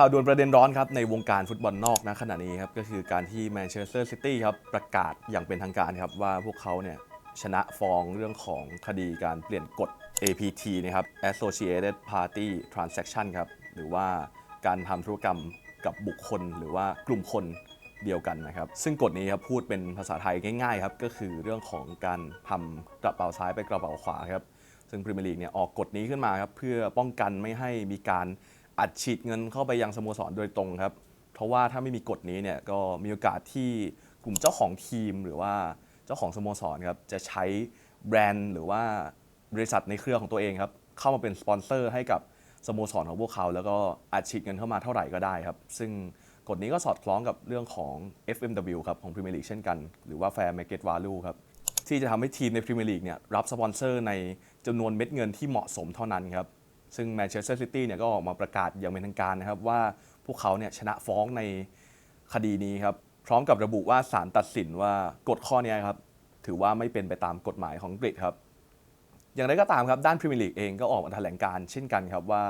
ข่าวด่วนประเด็นร้อนครับในวงการฟุตบอลนอกนะขณะนี้ครับก็คือการที่แมนเชสเตอร์ซิตี้ครับประกาศอย่างเป็นทางการครับว่าพวกเขาเนี่ยชนะฟ้องเรื่องของคดีการเปลี่ยนกฎ APT นะครับ Associated Party Transaction ครับหรือว่าการทำธุรกรรมกับบุคคลหรือว่ากลุ่มคนเดียวกันนะครับ ซึ่งกฎนี้ครับพูดเป็นภาษาไทยง่ายๆครับก็คือเรื่องของการทำกระเป๋าซ้ายไปกระเป๋าขวาครับซึ่งพรีเมียร์ลีกเนี่ยออกกฎนี้ขึ้นมาครับเพื่อป้องกันไม่ให้มีการ อัดฉีดเงินเข้าไปยังสโมสรโดยตรงครับ เพราะว่าถ้าไม่มีกฎนี้เนี่ยก็มีโอกาสที่กลุ่มเจ้าของทีมหรือว่าเจ้าของสโมสรครับจะใช้แบรนด์หรือว่าบริษัทในเครือของตัวเองครับเข้ามาเป็นสปอนเซอร์ให้กับสโมสรของพวกเขา แล้วก็อัดฉีดเงินเข้ามาเท่าไหร่ก็ได้ครับ ซึ่งกฎนี้ก็สอดคล้องกับเรื่องของ FMW ครับของพรีเมียร์ลีกเช่นกัน หรือว่า Fair Market Value ครับที่จะทำให้ทีมในพรีเมียร์ลีกเนี่ยรับสปอนเซอร์ในจำนวนเม็ดเงินที่เหมาะสมเท่านั้นครับ ซึ่งแมนเชสเตอร์ซิตี้เนี่ยก็ออกมาประกาศอย่างเป็นทางการนะครับว่าพวกเขาเนี่ยชนะฟ้องในคดีนี้ครับ พร้อมกับระบุว่าศาลตัดสินว่ากฎข้อนี้ครับถือว่าไม่เป็นไปตามกฎหมายของอังกฤษครับ อย่างไรก็ตามครับด้านพรีเมียร์ลีกเองก็ออกมาแถลงการเช่นกันครับว่า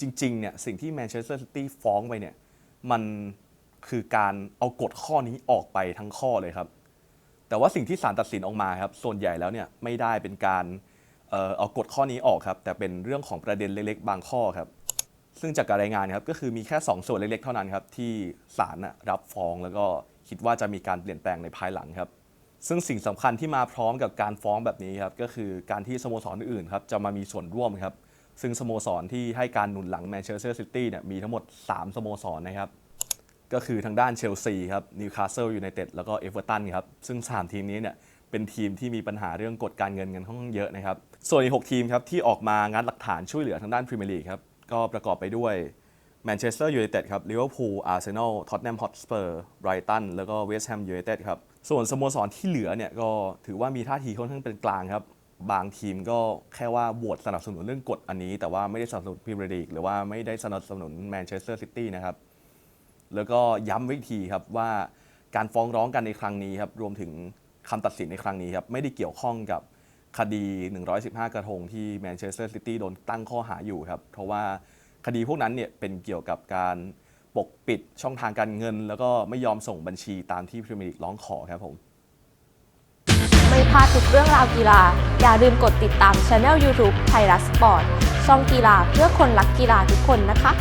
จริงๆเนี่ยสิ่งที่แมนเชสเตอร์ซิตี้ฟ้องไปเนี่ยมันคือการเอากฎข้อนี้ออกไปทั้งข้อเลยครับ แต่ว่าสิ่งที่ศาลตัดสินออกมาครับส่วนใหญ่แล้วเนี่ยไม่ได้เป็นการ เอ่อเอากฎข้อนี้ออกครับ แต่เป็นเรื่องของประเด็นเล็กๆ บางข้อครับ ซึ่งจากการรายงานครับก็คือมีแค่ 2 ส่วนเล็กๆ เท่านั้นครับที่ศาลรับฟ้องแล้วก็คิดว่าจะมีการเปลี่ยนแปลงในภายหลังครับ ซึ่งสิ่งสำคัญที่มาพร้อมกับการฟ้องแบบนี้ครับก็คือการที่สโมสรอื่นครับจะมามีส่วนร่วมครับ ซึ่งสโมสรที่ให้การหนุนหลังแมนเชสเตอร์ซิตี้เนี่ยมีทั้งหมด 3 สโมสรนะครับก็คือทางด้านเชลซีครับนิวคาสเซิลยูไนเต็ดแล้วก็เอเวอร์ตันครับซึ่ง 3 ทีมนี้เนี่ย เป็นทีมที่มีปัญหาเรื่องกฎการเงินกันค่อนข้างเยอะนะครับ ส่วนอีก 6 ทีมครับที่ออกมางัดหลักฐานช่วยเหลือทางด้านพรีเมียร์ลีกครับ ก็ประกอบไปด้วยแมนเชสเตอร์ยูไนเต็ดครับลิเวอร์พูลอาร์เซนอลท็อตแนมฮอตสเปอร์ไบรตันแล้วก็เวสต์แฮมยูไนเต็ดครับ ส่วนสโมสรที่เหลือเนี่ยก็ถือว่ามีท่าทีค่อนข้างเป็นกลางครับบางทีมก็แค่ว่าโหวตสนับสนุนเรื่องกฎอันนี้ แต่ว่าไม่ได้สนับสนุนพรีเมียร์ลีกหรือว่าไม่ได้สนับสนุนแมนเชสเตอร์ซิตี้นะครับแล้วก็ย้ำไว้อีกทีครับว่าการฟ้องร้องกันในครั้งนี้ครับรวมถึง คำตัดสินในครั้งนี้ครับไม่ได้เกี่ยวข้องกับคดี 115 กระทงที่แมนเชสเตอร์ซิตี้โดนตั้งข้อหาอยู่ครับ เพราะว่าคดีพวกนั้นเนี่ยเป็นเกี่ยวกับการปกปิดช่องทางการเงิน แล้วก็ไม่ยอมส่งบัญชีตามที่พรีเมียร์ลีกร้องขอครับผม ไม่พลาดทุกเรื่องราวกีฬา อย่าลืมกดติดตามช anel YouTube ไทยรัฐสปอร์ตช่องกีฬาเพื่อคนรักกีฬาทุกคนนะคะ